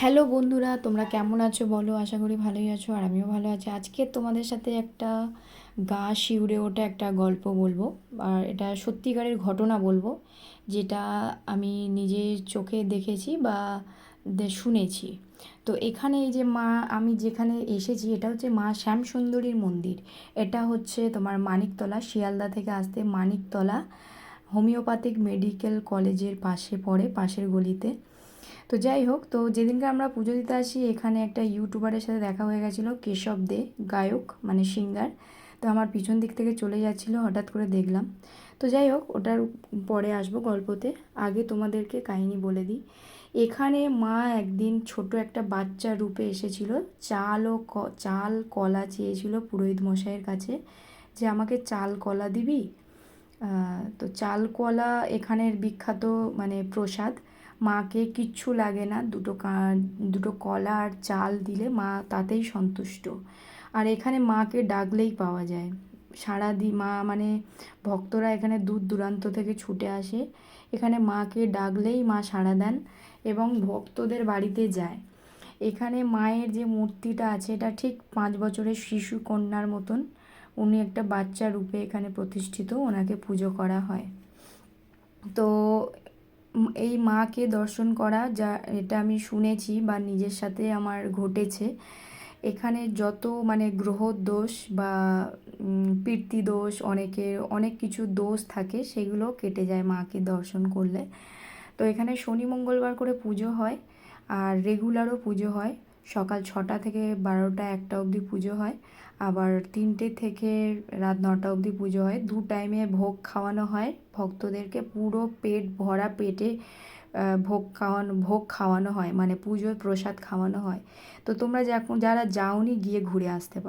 Hello বন্ধুরা, তোমরা কেমন আছো? বলো, আশা করি ভালোই আছো আর আমিও ভালো আছি। আজকে তোমাদের সাথে একটা গা শিউরে ওঠা একটা গল্প বলব। আর এটা সত্যিকারের ঘটনা বলব, যেটা আমি নিজের চোখে দেখেছি বা শুনেছি। তো এখানে এই যে মা, আমি যেখানে এসেছি, এটা হচ্ছে মা শ্যামসুন্দরীর মন্দির। এটা হচ্ছে তোমার মানিকতলা, শিয়ালদা থেকে আসতে মানিকতলা, হোমিওপ্যাথিক মেডিকেল কলেজের পাশে পড়ে, পাশের গলিতে। তো যাই হোক, তো যেদিনকে আমরা পুজো দিতে আসি, এখানে একটা ইউটিউবারের সাথে দেখা হয়ে গেছিল, কেশব দে, গায়ক মানে সিঙ্গার। তো আমার পিছন দিক থেকে চলে যাচ্ছিল, হঠাৎ করে দেখলাম। তো যাই হোক, ওটার পরে আসব গল্পতে। আগে তোমাদেরকে কাহিনী বলে দিই। এখানে মা একদিন ছোট একটা বাচ্চা রূপে এসেছিল, চাল ও চাল কলা চেয়েছিল পুরোহিত মশাইয়ের কাছে যে, আমাকে চাল কলা দিবি? তো চাল কলা এখানের বিখ্যাত মানে প্রসাদ। মাকে কিচ্ছু লাগে না। দুটো দুটো কলা আর চাল দিলে মা তাতেই সন্তুষ্ট। আর এখানে মাকে ডাকলেই পাওয়া যায়। সারা দি মা মানে ভক্তরা এখানে দূর দূরান্ত থেকে ছুটে আসে। এখানে মাকে ডাকলেই মা সাড়া দেন এবং ভক্তদের বাড়িতে যায়। এখানে মায়ের যে মূর্তিটা আছে, এটা ঠিক পাঁচ বছরের শিশু কন্যার মতন। উনি একটা বাচ্চা রূপে এখানে প্রতিষ্ঠিত, ওনাকে পুজো করা হয়। তো এই মাকে দর্শন করা যা, এটা আমি শুনেছি বা নিজের সাথে আমার ঘটেছে। এখানে যত মানে গ্রহ দোষ বা পীর্তি দোষ, অনেকের অনেক কিছু দোষ থাকে, সেগুলো কেটে যায় মাকে দর্শন করলে। তো এখানে শনি মঙ্গলবার করে পুজো হয় আর রেগুলারও পুজো হয়। সকাল ছটা থেকে বারোটা একটা অবধি পুজো হয়। আবার তিনটে থেকে রাত নটা অবধি পুজো হয়। দু টাইমে ভোগ খাওয়ানো হয়। ভক্তদেরকে পুরো পেট ভরা পেটে ভোগ খাওয়ানো ভোগ খাওয়ানো হয়। মানে পুজোর প্রসাদ খাওয়ানো হয়। তো তোমরা যখন যারা যাওনি গিয়ে ঘুরে আসতে পারো।